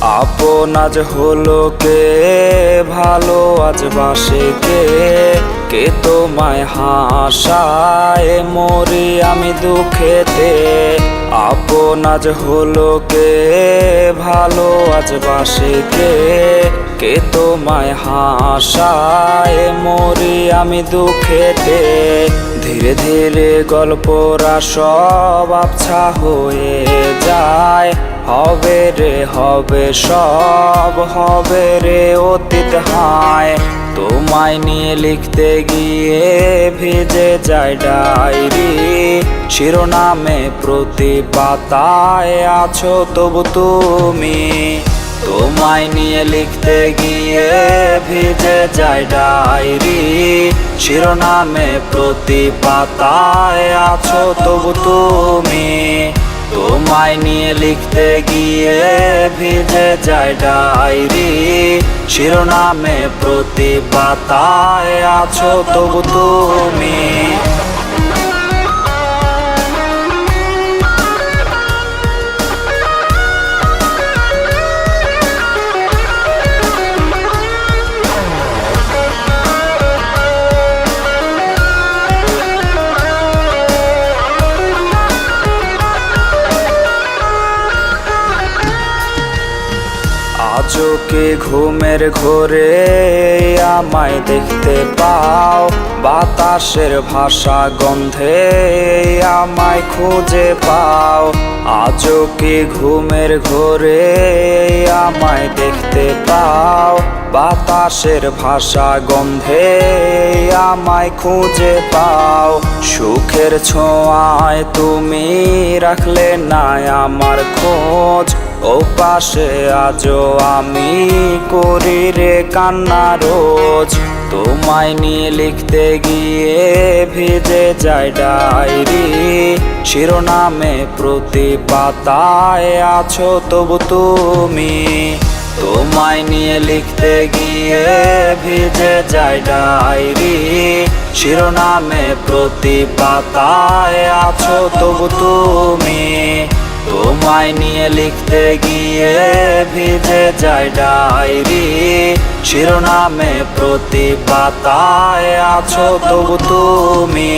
আপন আজ হলো কে? ভালো আজ বাসে কে? কে তোমায় হাসায় মরি আমি দুঃখেতে? আপন আজ হলো কে? ভালো আজ বাসে কে? কে তোমায় হাসায় মরি আমি দুঃখেতে? ধীরে ধীরে গল্পরা সব আবছা হয়ে যায়। হবে রে, হবে সব, হবে রে অতীত হায়। তোমায় নিয়ে লিখতে গিয়ে ভিজে যায় ডায়েরি। শিরোনামে প্রতি পাতায় আছো তবু তুমি। তোমায় নিয়ে লিখতে গিয়ে ভিজে যায় ডায়েরি। শিরোনামে প্রতি পাতায় আছো তবু তুমি। তোমায় নিয়ে লিখতে গিয়ে ভিজে যায় ডায়েরি। শিরোনামে প্রতি পাতায় আছো তবু তুমি। কি ঘুমের ঘোরে আমায় দেখতে পাও। বাতাসের ভাষা গন্ধে আমায় খুঁজে পাও। আজও কি ঘুমের ঘোরে আমায় দেখতে পাও। বাতাসের ভাষা গন্ধে আমায় খুঁজে পাও। সুখের ছোঁয়ায় তুমি রাখলে না আমার খোঁজ। ও পাশে আজও আমি করি রে কান্না রোজ। তোমায় নিয়ে লিখতে গিয়ে ভিজে যায় ডায়েরি। শিরোনামে প্রতি পাতায় আছো তবু তুমি। তোমায় নিয়ে লিখতে গিয়ে ভিজে যায় ডায়েরি। শিরোনামে প্রতি পাতায় আছো তবু তুমি। তোমায় নিয়ে লিখতে গিয়ে ভিজে যায় ডায়েরি। শিরোনামে প্রতি পাতায় আছো তবু তুমি।